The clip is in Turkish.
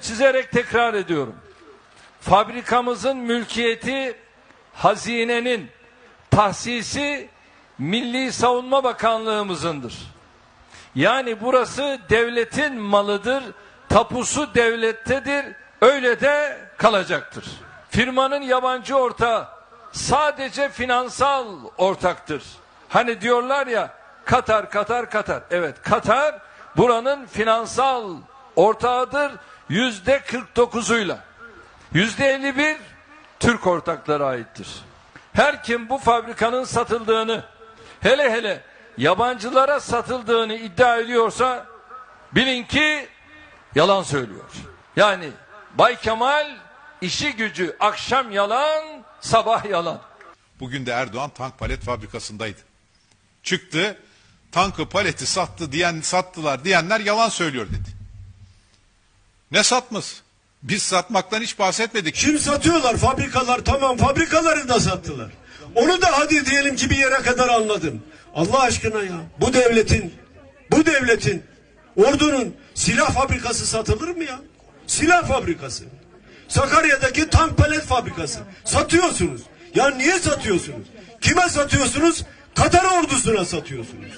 çizerek tekrar ediyorum. Fabrikamızın mülkiyeti hazinenin tahsisi Milli Savunma Bakanlığımızındır. Yani burası devletin malıdır, tapusu devlettedir, öyle de kalacaktır. Firmanın yabancı ortağı sadece finansal ortaktır. Hani diyorlar ya Katar, Katar, Katar. Evet Katar buranın finansal ortağıdır yüzde 49'uyla. Yüzde 51 Türk ortaklara aittir. Her kim bu fabrikanın satıldığını hele hele yabancılara satıldığını iddia ediyorsa bilin ki yalan söylüyor. Yani Bay Kemal işi gücü akşam yalan sabah yalan. Bugün de Erdoğan tank palet fabrikasındaydı. Çıktı tankı paleti sattı diyen sattılar diyenler yalan söylüyor dedi. Ne satması? Biz satmaktan hiç bahsetmedik. Şimdi satıyorlar fabrikalar tamam fabrikaları da sattılar. Onu da hadi diyelim ki bir yere kadar anladım. Allah aşkına ya bu devletin bu devletin ordunun silah fabrikası satılır mı ya? Silah fabrikası. Sakarya'daki tank palet fabrikası. Satıyorsunuz. Ya niye satıyorsunuz? Kime satıyorsunuz? Katar ordusuna satıyorsunuz.